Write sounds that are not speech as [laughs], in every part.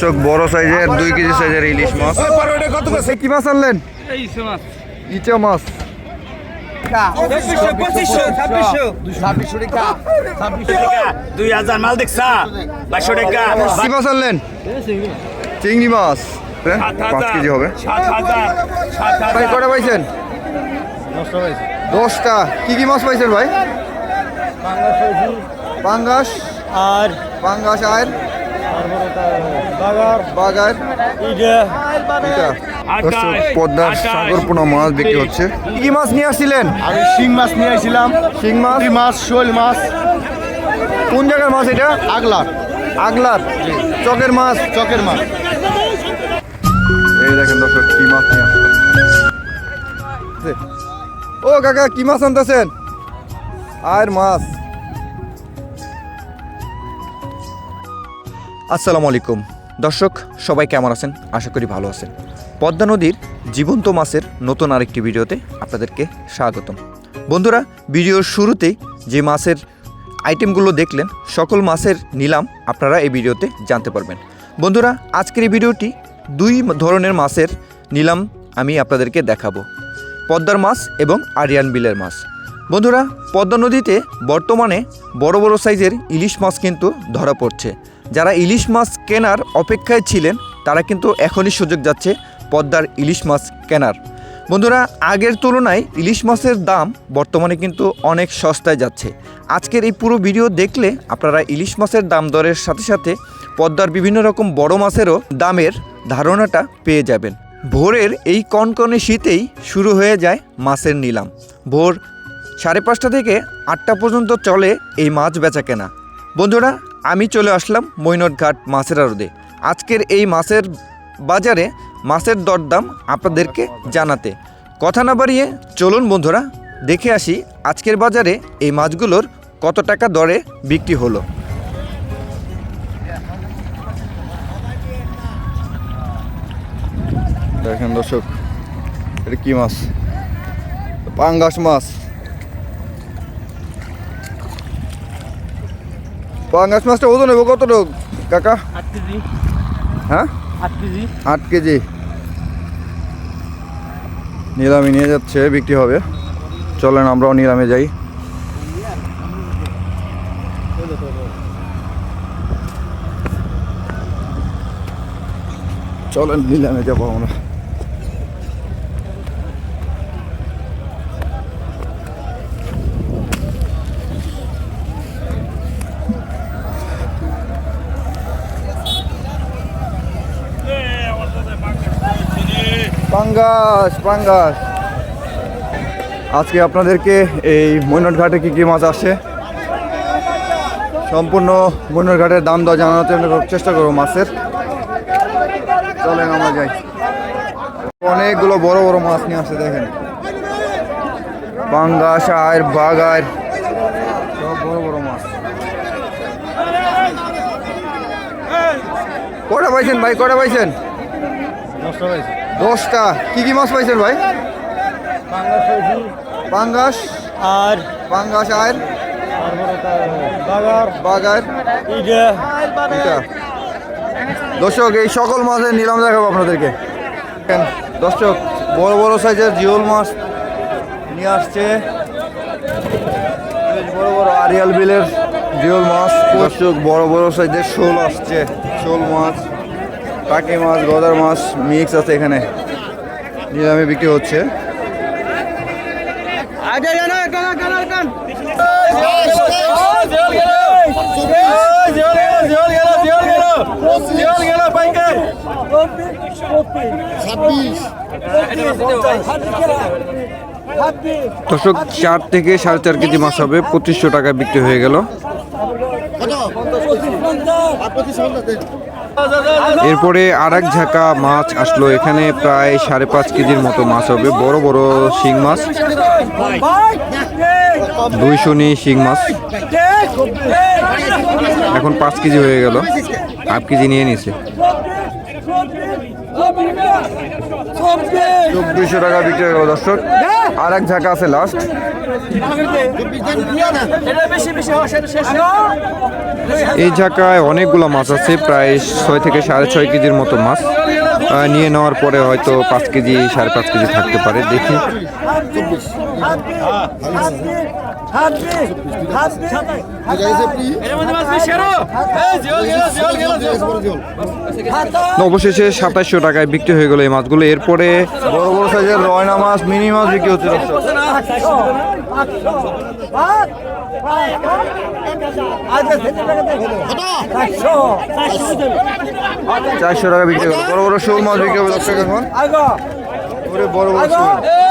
চোখ বড় সাইজের দুই কেজি সাইজের ইলিশ মাছ। কি মাছ আনলেন? ইচা মাছ। দুই হাজার মাল দেখছা? বাইশশো টাকা। কি মাছ আনলেন? চিংড়ি মাছ। হ্যাঁ, পাঁচ কেজি হবে। ভাই কটা পাইছেন? দশটা কি কি মাছ পাইছেন ভাই? পাঙ্গাস আর? পাঙ্গাস আর? বাগার। পদ্মার মাছ বিক্রি হচ্ছে। কি মাছ নিয়ে আসছিলেন? আমি শিং মাছ নিয়ে আসছিলাম। শিং মাছ? মাছ শোল মাছ। কোন জায়গার মাছ এটা? আগলার। আগলার। চকের মাছ? চকের মাছ। এই দেখেন দর্শক কি মাছ নিয়ে ও কাকা কি মাছ আনতেছেন? আর মাছ। আসসালামু আলাইকুম। দর্শক, সবাই কেমন আছেন? আশা করি ভালো আছেন। পদ্মা নদীর জীবন্ত মাছের নতুন আরেকটি ভিডিওতে আপনাদেরকে স্বাগতম। বন্ধুরা, ভিডিওর শুরুতেই যে মাছের আইটেমগুলো দেখলেন, সকল মাছের নিলাম আপনারা এই ভিডিওতে জানতে পারবেন। বন্ধুরা, আজকের এই ভিডিওটি দুই ধরনের মাছের নিলাম আমি আপনাদেরকে দেখাবো। পদ্মার মাছ এবং আরিয়ান বিলের মাছ। বন্ধুরা, পদ্মা নদীতে বর্তমানে বড় বড় সাইজের ইলিশ মাছ কিন্তু ধরা পড়ছে। যারা ইলিশ মাছ কেনার অপেক্ষায় ছিলেন, তারা কিন্তু এখনই সুযোগ যাচ্ছে পদ্মার ইলিশ মাছ কেনার। বন্ধুরা, আগের তুলনায় ইলিশ মাছের দাম বর্তমানে কিন্তু অনেক সস্তায় যাচ্ছে। আজকের এই পুরো ভিডিও দেখলে আপনারা ইলিশ মাছের দাম দরের সাথে সাথে পদ্মার বিভিন্ন রকম বড় মাছেরও দামের ধারণাটা পেয়ে যাবেন। ভোরের এই কনকনে শীতেই শুরু হয়ে যায় মাছের নিলাম। ভোর সাড়ে পাঁচটা থেকে আটটা পর্যন্ত চলে এই মাছ বেচা কেনা বন্ধুরা আমি চলে আসলাম মৈনটঘাট মাছের আড়দে আজকের এই মাছের বাজারে মাছের দরদাম আপনাদেরকে জানাতে। কথা না বাড়িয়ে চলুন বন্ধুরা, দেখে আসি আজকের বাজারে এই মাছগুলোর কত টাকা দরে বিক্রি হলো। দেখেন দর্শক, এটা কি মাছ? পাঙ্গাস মাছ। পাঙ্গাস মাছটা ওজন নেব কত লোক? কাকা? আট কেজি। হ্যাঁ? আট কেজি। আট কেজি। নিলামে নিয়ে যাচ্ছে বিক্রি হবে। চলেন আমরাও নিলামে যাই। চলেন নিলামে যাব আমরা। পাঙ্গাস পাঙ্গাস। আজকে আপনাদেরকে এই মৈনট ঘাটে কী কী মাছ আসছে? সম্পূর্ণ মৈনট ঘাটের দাম দর জানানোর চেষ্টা করব মাছের। চলেন আমরা যাই। অনেকগুলো বড় বড় মাছ নিয়ে আসছে, দেখেন। পাঙ্গাস আর বাগার সব বড় বড় মাছ। কটা পাইছেন ভাই? কটা পাইছেন? দশটা পাইছি। দশটা। কি কি মাছ পাইছেন ভাই? পাঙ্গাস। আর পাঙ্গাস আর? বাগার। বাগার। ইডে দর্শক এই সকল মাছের নিলাম দেখাবো আপনাদেরকে। দর্শক বড় বড় সাইজের জিওল মাছ নিয়ে আসছে। বেশ বড় বড় আরিয়াল বিলের জিওল মাছ। দর্শক বড় বড় সাইজের শোল আসছে। শোল মাছ। টাকি মাছ গদার মাছ মিক্স আছে এখানে। নিলামে বিক্রি হচ্ছে। দর্শক চার থেকে সাড়ে চার কেজি মাছ হবে। পঁচিশশো টাকা বিক্রি হয়ে গেল। এরপরে আর এক ঝাঁকা মাছ আসলো। এখানে প্রায় সাড়ে পাঁচ কেজির মতো মাছ হবে। বড় বড় শিং মাছ। দুইশো নি শিং মাছ। এখন পাঁচ কেজি হয়ে গেল। হাফ কেজি নিয়ে নিছে। চব্বিশশো টাকা বিক্রি হয়ে গেল দর্শক। আর এক ঝাঁকা আছে লাস্ট এই ঝাঁকায় অনেকগুলো মাছ আছে, প্রায় ছয় থেকে সাড়ে ছয় কেজির মতো মাছ। নিয়ে নেওয়ার পরে হয়তো পাঁচ কেজি, সাড়ে পাঁচ কেজি থাকতে পারে, দেখি। অবশেষে সাতাশশো টাকায় বিক্রি হয়ে গেল এই মাছগুলো। এরপরে বড় বড় সাইজের রয়না মাছ মিনি মাছ বিক্রি হচ্ছে চারশো টাকা বিক্রি হলো। বড় বড় শোল মাছ বিক্রি হবে দর্শক এখন। বড় বড় শোল।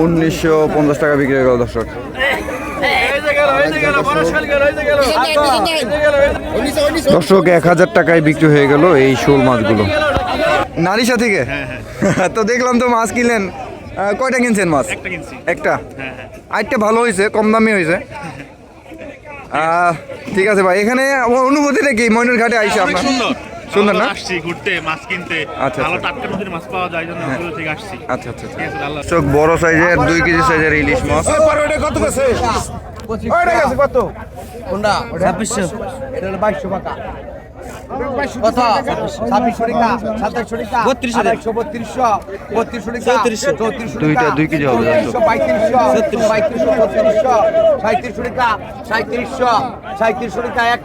উনিশশো পঞ্চাশ টাকা বিক্রি হয়ে গেল দর্শক। দর্শক এক হাজার টাকায় বিক্রি হয়ে গেল এই শোল মাছগুলো। নারিশা থেকে? [laughs] তো দেখলাম তো মাছ কিনলেন। কয়টা কিনছেন মাছ? একটা কিনছি। আরেকটা ভালো হয়েছে কম দামি হয়েছে। ঠিক আছে ভাই এখানে আমার অনুভূতিটা কি ময়ূর ঘাটে আইসে আপনার সুন্দর। সুন্দর না? আসছি ঘুরতে মাছ কিনতে। আচ্ছা, ভালো আচ্ছা। টাটকা নদীর মাছ পাওয়া যায় জন্য ওগুলো থেকে আসছি। আচ্ছা আচ্ছা চোখ বড় সাইজের দুই কেজি সাইজের ইলিশ মাছ। ছাব্বিশশো। এটা হলো বাইশশো টাকা। কত? ছাব্বিশশো টাকা সাতাশশো টাকা বত্রিশশো আড়াইশো বত্রিশশো বত্রিশশো টাকা চৌত্রিশশো। চৌত্রিশশো দুইটা দুই কেজি হবে পঁয়ত্রিশশো পঁয়ত্রিশশো পঁয়ত্রিশশো ছত্রিশশো সাঁত্রিশশো টাকা সাঁত্রিশশো সাঁত্রিশশো টাকা এক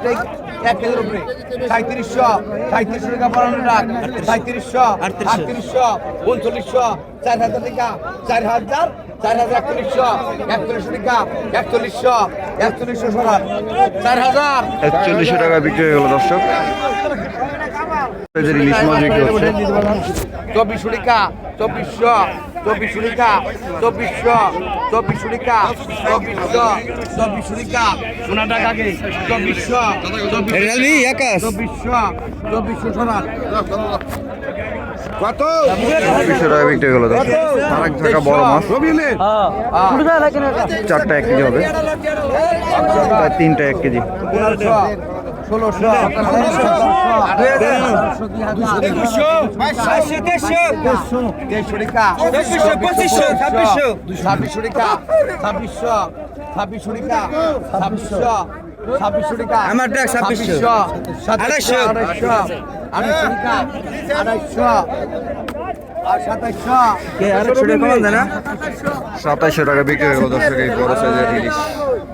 কেজির উপরে। সাঁত্রিশশো সাঁত্রিশশো টাকা বানানো লাখ সাঁত্রিশশো আটত্রিশশো উনচল্লিশশো চার হাজার টাকা চার হাজার চার হাজার একচল্লিশশো একচল্লিশশো টাকা একচল্লিশশো একচল্লিশশো সরান। চার হাজার। একচল্লিশশো টাকা বিক্রি হয়ে গেল দর্শক। চব্বিশশো টাকা চব্বিশশো চব্বিশশো টাকা চব্বিশশো চব্বিশশো টাকা চব্বিশশো চব্বিশশো টাকা। সোনা টাকা কে চব্বিশশো চব্বিশশো চব্বিশশো সরান। কত? দুশো টাকা বিক্রি হলো আরেক ঝাঁকা বড় মাছ। চারটা এক কেজি হবে। তিনটা এক কেজি। ছাব্বিশ ছাব্বিশ ছাব্বিশশো টাকা। আমার ডাক ছাব্বিশশো। আড়াইশো। আড়াইশো। আড়াইশো টাকা। সাতাইশশো টাকা বিক্রি হয়ে গেল দর্শক এই বড় সাইজের ইলিশ।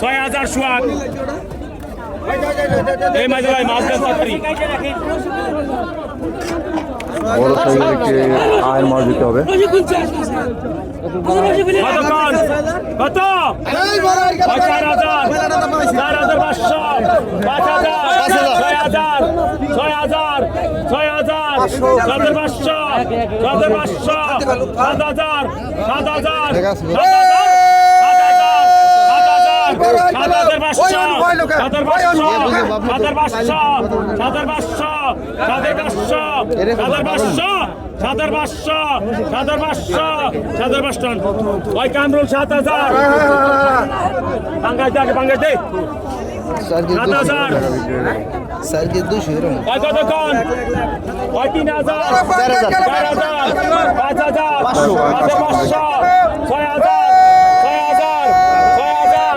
ছয় হাজার সোয়াদ এই মাঝে ভাই মাছ দেন তাড়াতাড়ি বড় সাইজের একটি আয়ের মাছ দিতে হবে কত চার হাজার চার হাজার পাঁচশো পাঁচ হাজার ছয় হাজার ছয় হাজার ছয় হাজার সাড়ে পাঁচশো সাড়ে পাঁচশো সাত হাজার সাত হাজার সাত কামরুল সাত হাজার পাঙ্গাস দে পাঙ্গাস দে সাত হাজার ওই তিন হাজার চার হাজার পাঁচ হাজার পাঁচশো পাঁচশো ছয় হাজার ছয় হাজার ছয় হাজার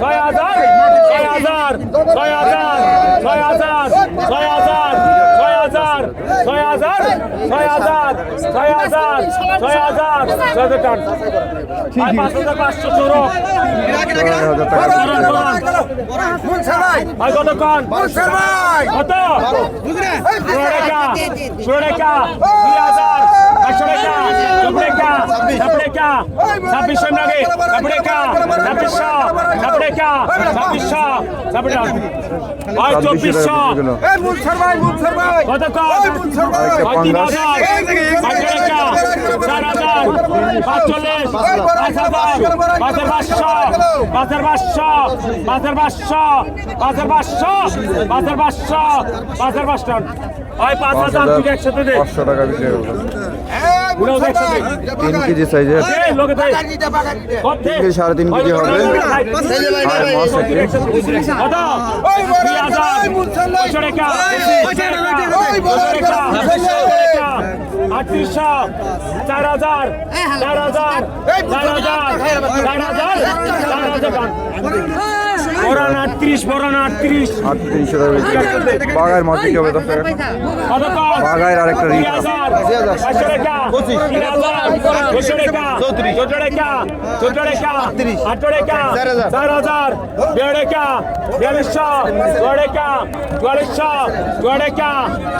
ছয় হাজার ছয় হাজার ছয় হাজার ছয় হাজার ছয় হাজার ছয় হাজার ছয় হাজার ছয় হাজার ছয় হাজার ছয় হাজার ছয় হাজার টান পাঁচ হাজার পাঁচশো চোরো ভাই। কত? কন কত ষোলো টাকা ষোলো টাকা দুই হাজার। একশো টাকা টাকা ছাব্বিশ টাকা ছাব্বিশশো নাকি ছাব্বিশ টাকা ছাব্বিশশো ছাব্বিশ টাকা ছাব্বিশশো ছাব্বিশ টাকা ভাই চব্বিশশো কত তিন হাজার পাঁচ টাকা চার হাজার পাঁচচল্লিশ পাঁচ হাজার পাঁচের পাঁচশো পাঁচের পাঁচশো পাঁচের পাঁচশো পাঁচের পাঁচশো পাঁচের পাঁচশো পাঁচের পাঁচশো ওই পাঁচ হাজার একসাথে দে পাঁচশো টাকা তিন কেজি সাইজের। তিন কেজি সাড়ে তিন কেজি হবে। আর মাছ আটত্রিশশো চার হাজার। চার হাজার। চার হাজার। চার হাজার। চার হাজার। বরান আটত্রিশ বরান আটত্রিশ। আটত্রিশ বাগায় মার্কেট হবে দশ টাকা বাগায় আর একটা রিক্স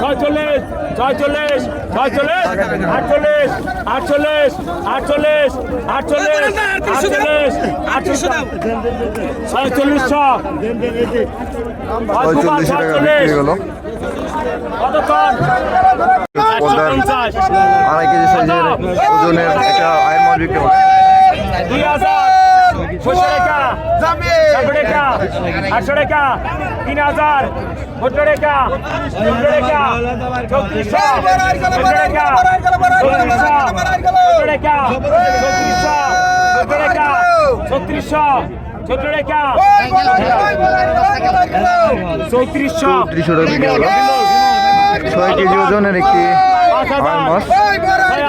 ছয়চল্লিশ ছয়চল্লিশ ছয়চল্লিশ আটচল্লিশ আটচল্লিশ আটচল্লিশ আটচল্লিশ আটচল্লিশ আটচল্লিশ ছয়চল্লিশ পঁয়তাল্লিশশো টাকা বিক্রি হলো। পদ্মার আড়াই কেজি সাইজের ওজনের একটা আয়ের মাছ বিক্রি হবে আটশো টাকা। তিন হাজার। সত্তর টাকা। সত্তর টাকা। চৌত্রিশশো সত্তর টাকা। সত্তর টাকা। সত্তর টাকা। চৌত্রিশশো। ত্রিশশো টাকা ছয় কেজি ওজনের একটি মাছ। ছয়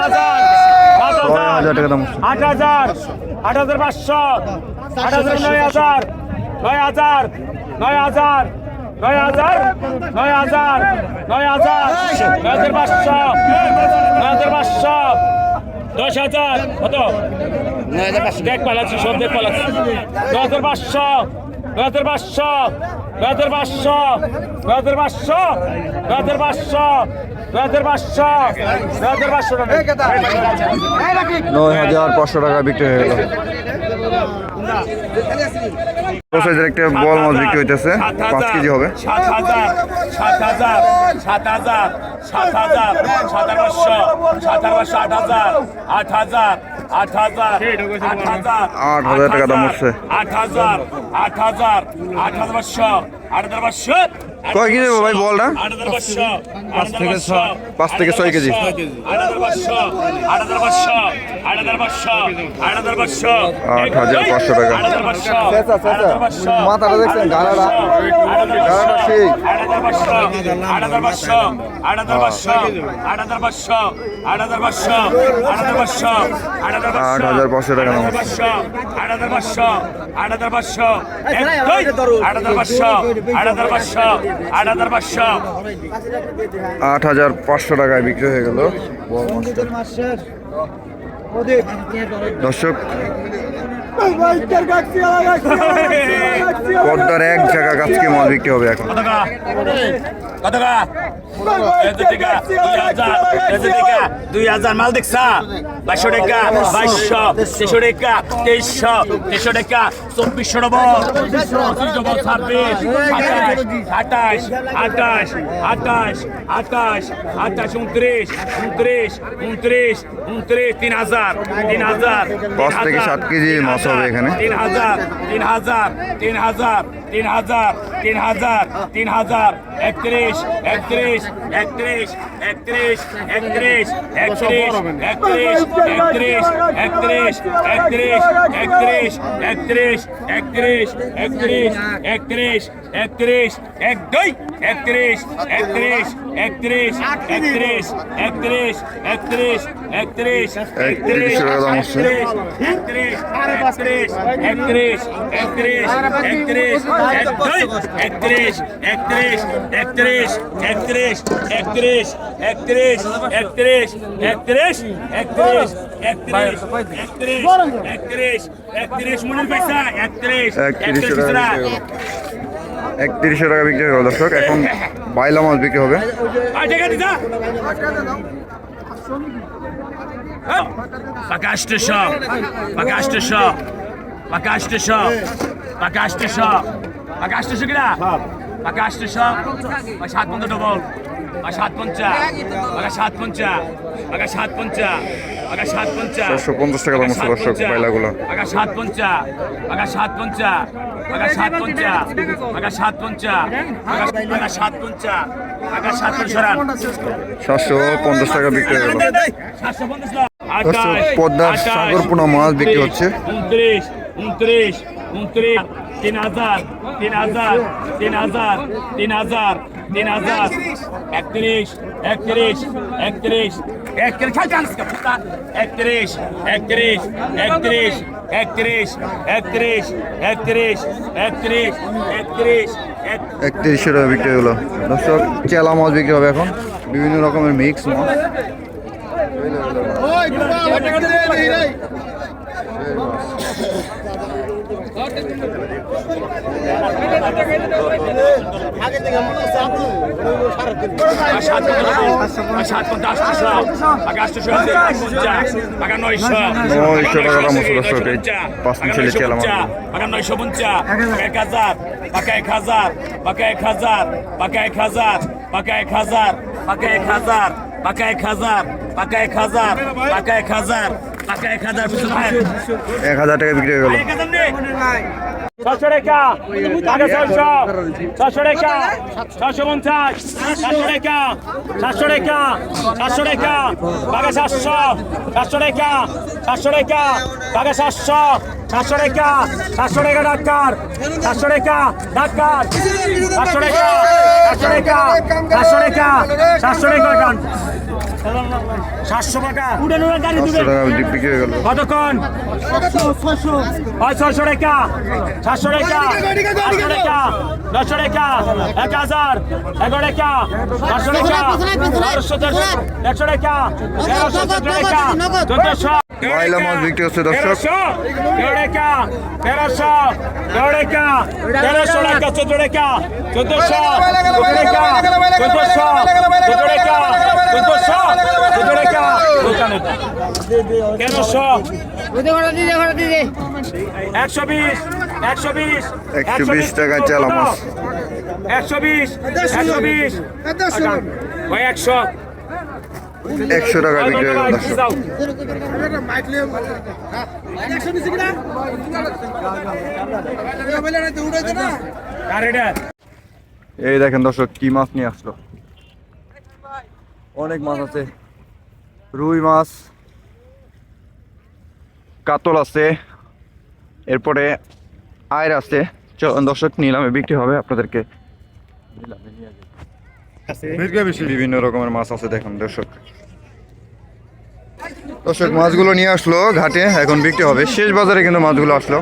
হাজার টাকা দাম। আট হাজার। আট হাজার পাঁচশো। আট হাজার নয় হাজার। নয় হাজার। নয় হাজার। নয় হাজার। নয় হাজার। নয় হাজার। নয় হাজার পাঁচশো। নয় হাজার পাঁচশো। দশ হাজার। কত? দেখ পালাচ্ছি সব দেখ পালাচ্ছি। নয় হাজার পাঁচশো নয় হাজার পাঁচশো নয় হাজার পাঁচশো নয় হাজার পাঁচশো নয় হাজার পাঁচশো নয় হাজার পাঁচশো টাকা বিক্রি হয়ে গেল। সাইজের একটা বল মাছ বিক্রি হইতেছে। পাঁচ কেজি হবে। সাত হাজার সাত হাজার সাত হাজার সাত হাজার সাত পাঁচশো সাত পাঁচশো আট হাজার আট হাজার আট হাজার আট হাজার আট হাজার টাকা দাম হচ্ছে। আট হাজার আট হাজার আট হাজার পাঁচশো আট হাজার পাঁচশো। কয় কেজি ভাই বলটা পাঁচ থেকে ছয় পাঁচ থেকে ছয় কেজি আট হাজার পাঁচশো টাকা মাথাটা দেখছেন গাড়াটা গাড়াটা সেই আট হাজার পাঁচশো টাকা নাম আট হাজার পাঁচশো আট হাজার পাঁচশো আট হাজার পাঁচশো আট হাজার পাঁচশো আট হাজার পাঁচশো আট হাজার পাঁচশো টাকায় বিক্রি হয়ে গেল দর্শক পদ্মার এক জায়গা গাছকে মাল বিক্রি হবে এখন দুই হাজার মাল দেখছা বাইশশো টাকা বাইশশো তেইশশো টাকা তেইশশো তেইশশো টাকা চব্বিশশো ডবল ছাব্বিশ আঠাশ আঠাশ আঠাশ আঠাশ আঠাশ উনত্রিশ উনত্রিশ উনত্রিশ উনত্রিশ তিন হাজার তিন হাজার পাঁচ থেকে সাত কেজি মাছ হবে এখানে। তিন হাজার তিন হাজার তিন হাজার তিন হাজার তিন হাজার তিন হাজার একত্রিশ একত্রিশ একত্রিশ একত্রিশ একত্রিশ একত্রিশ একত্রিশ একত্রিশ একত্রিশ একত্রিশ একত্রিশ একত্রিশ একত্রিশ একত্রিশ একত্রিশ একত্রিশ এক দুই একত্রিশ একত্রিশ একত্রিশ একত্রিশ একত্রিশ একত্রিশ একত্রিশ একত্রিশ। একত্রিশ একত্রিশ একত্রিশ একত্রিশ একত্রিশ একত্রিশ একত্রিশ একত্রিশ একত্রিশ একত্রিশ একত্রিশ একত্রিশ একত্রিশ একত্রিশ একত্রিশ একত্রিশ একত্রিশ একত্রিশ মনের পয়সা একত্রিশ একত্রিশ একত্রিশশো টাকা বিক্রি হলো দর্শক এখন বাইলা মাছ বিক্রি হবে আর টাকা দিতা Pakashtisha, Pakashtisha, Pakashtisha, Pakashtisha, Pakashtisha কিনা Pakashtisha, বা সাত পঞ্চা ডবল বা সাত পঞ্চা বাগা সাত পঞ্চা বাগা সাত পঞ্চা বাগা সাত পঞ্চা চারশো পঞ্চাশ টাকা দাম দর্শক বাইলাগুলো বাগা সাত পঞ্চা বাগা সাত পঞ্চা বাগা সাত পঞ্চা বাগা সাত পঞ্চা বাগা সাত পঞ্চা সাতশো পঞ্চাশ টাকা বিক্রি হয়ে গেল পদ্মার আঠাশ, সাগরপোনা মাছ বিক্রি হচ্ছে। উনত্রিশ উনত্রিশ উনত্রিশ তিন হাজার তিন হাজার তিন হাজার তিন হাজার তিন হাজার। একত্রিশ একত্রিশ একত্রিশ। একত্রিশ? একত্রিশ একত্রিশ একত্রিশ একত্রিশ একত্রিশ একত্রিশ একত্রিশ একত্রিশ এক একত্রিশশো টাকা বিক্রি হলো। দর্শক চেলা মাছ বিক্রি হবে এখন। বিভিন্ন রকমের মিক্স মাছ নয়শো টাকা দাম হচ্ছে দর্শক এই পাঁচ মিশালি চেলা মাছ আগে নয়শো পঞ্চাশ এক হাজার পাকা এক হাজার পাকা এক হাজার পাকা এক হাজার পাকা এক হাজার পাকা এক হাজার পাকা এক হাজার পাকা এক হাজার পাকা এক হাজার পাকা এক হাজার টাকা বিক্রি হয়ে গেল ছশো টাকা ছয়শো ছশো টাকা ছশো পঞ্চাশ সাতশো টাকা সাতশো টাকা সাতশো টাকা আগে সাতশো সাতশো টাকা সাতশো টাকা আগে সাতশো সাতশো টাকা সাতশো টাকা ডাক্তার সাতশো টাকা ডাক্তার সাতশো টাকা সাতশো টাকা সাতশো টাকা সাতশো টাকা গান সাতশো টাকা। সাতশো টাকা বিক্রি গেল। কতক্ষণ? ছয়শো। টাকা। সাতশো টাকা। আটশো টাকা। নশো টাকা এক হাজার এগারো টাকা পাঁচশো টাকা বারোশো একশো টাকা তেরোশো চোদ্দ টাকা চোদ্দশো। বাইলা মাছ বিক্রি হচ্ছে দর্শক। তেরোশো তেরো টাকা তেরোশো তেরো টাকা চোদ্দ টাকা চোদ্দশো চোদ্দ টাকা চোদ্দশো চোদ্দ টাকা চোদ্দশো চোদ্দ টাকা তেরোশো। একশো বিশ একশো বিশ 120 টাকা চালা মাছ। একশো বিশ একশো বিশ ওই একশো। একশো টাকা বিক্রি হয়ে গেল এই দেখেন দর্শক কি মাছ নিয়ে আসলো? অনেক মাছ আছে। রুই মাছ কাতল আছে। এরপরে আয়ের আছে। দর্শক নিলামে বিক্রি হবে আপনাদেরকে। নিলামে বিভিন্ন রকমের মাছ আছে দেখুন দর্শক। দর্শক মাছগুলো নিয়ে আসলো ঘাটে এখন বিক্রি হবে। শেষ বাজারে কিন্তু মাছগুলো আসলো।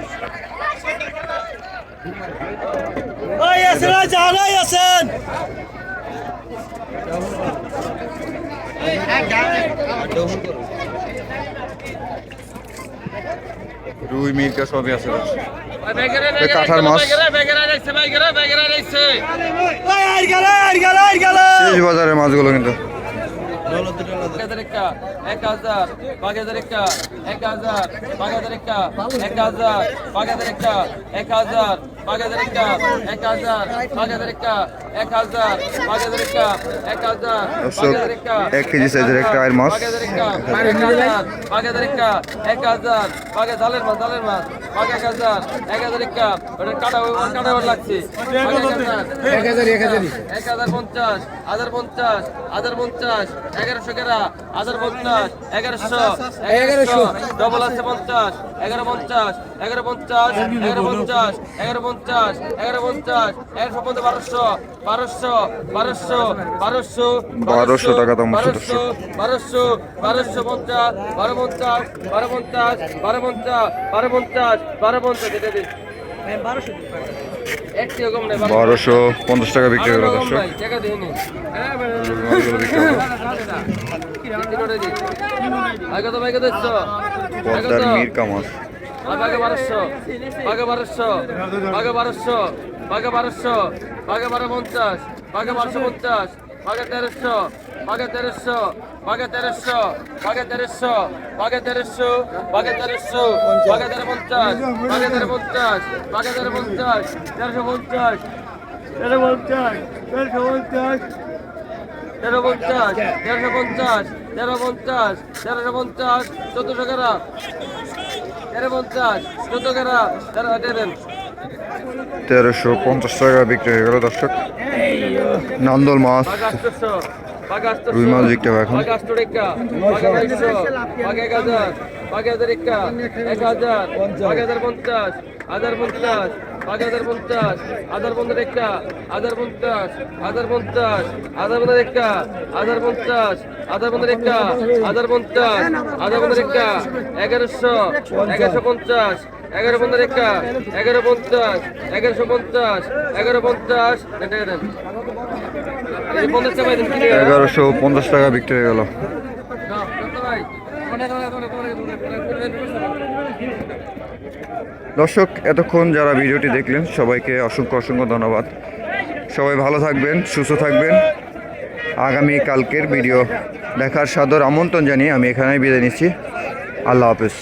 রুই মির্কা সবই আছে কাঁঠাল কাঁঠার মাছ শেষ বাজারের মাছগুলো কিন্তু এক হাজার একা এক হাজার পাঁচ হাজার একা এক হাজার পাঁচ হাজার একা এক হাজার পাঁচ হাজার একা এক হাজার পাঁচ হাজার একা এক হাজার পাঁচ হাজার একা এক হাজার পাঁচ হাজার একা এক হাজার এক কেজি সাইজের একটা আয়ের মাছ পাঁচ হাজার একা এক হাজার পাঁচ জালের মাছ জালের মাছ পাঁচ এক হাজার এক হাজার একা ওটা কাটা কাটা লাগছে এক হাজার এক হাজার এক হাজার পঞ্চাশ হাজার পঞ্চাশ হাজার পঞ্চাশ এগারোশো গেরা হাজার পঞ্চাশ এগারোশো এগারোশো ডবল আছে পঞ্চাশ এগারো পঞ্চাশ এগারো পঞ্চাশ এগারো পঞ্চাশ এগারো পঞ্চাশ এগারো পঞ্চাশ এগারোশো পঞ্চাশ বারোশো বারোশো বারোশো বারোশো বারোশো টাকা দাম দর্শক। বারোশো বারোশো পঞ্চাশ বারো পঞ্চাশ বারো পঞ্চাশ বারো পঞ্চাশ বারো পঞ্চাশ বারো পঞ্চাশ এটা দিন নেই বারোশো পঞ্চাশ টাকা বিক্রি হলো দর্শক। দিচ্ছ? পদ্মার মিরকা মাছ বাঘে বারোশো বাঘে বারোশো বাঘে বারোশো বাঘে বারোশো বাঘে বারো পঞ্চাশ বাঘে বারোশো পঞ্চাশ বাঘে তেরোশো বাঘে তেরোশো বাঘে তেরোশো বাঘে তেরোশো বাঘে তেরোশো বাঘে তেরোশো, বাঘে তেরো পঞ্চাশ, বাঘে তেরো পঞ্চাশ, বাঘে তেরো পঞ্চাশ, তেরোশো পঞ্চাশ, তেরো পঞ্চাশ, তেরোশো পঞ্চাশ, তেরো পঞ্চাশ, তেরোশো পঞ্চাশ, তেরো পঞ্চাশ, তেরোশো পঞ্চাশ, চোদ্দশো গ্রাম, তেরো পঞ্চাশ চোদ্দ গ্রাম, তেরো দেবেন তেরোশো পঞ্চাশ টাকা বিক্রি হয়ে গেল দর্শক নান্দল মাছ রুই মাছ বিক্রি হবে এখন। হাজার হাজার পঞ্চাশ হাজার পঞ্চাশ হাজার পঞ্চাশ পঞ্চাশ হাজার পঞ্চাশ পঞ্চাশ হাজার পঞ্চাশ এক্কা হাজার পঞ্চাশ এক্কা এগারোশো এগারোশো পঞ্চাশ এগারো পঞ্চাশ এক্কা এগারো পঞ্চাশ, এগারোশো পঞ্চাশ, এগারো পঞ্চাশ। এগারোশো পঞ্চাশ টাকা বিক্রি হয়ে গেল। দর্শক, এতক্ষণ যারা ভিডিওটি দেখলেন, সবাইকে অসংখ্য অসংখ্য ধন্যবাদ। সবাই ভালো থাকবেন, সুস্থ থাকবেন। আগামী কালকের ভিডিও দেখার সাদর আমন্ত্রণ জানিয়ে আমি এখানেই বিদায় নিচ্ছি। আল্লাহ হাফেজ।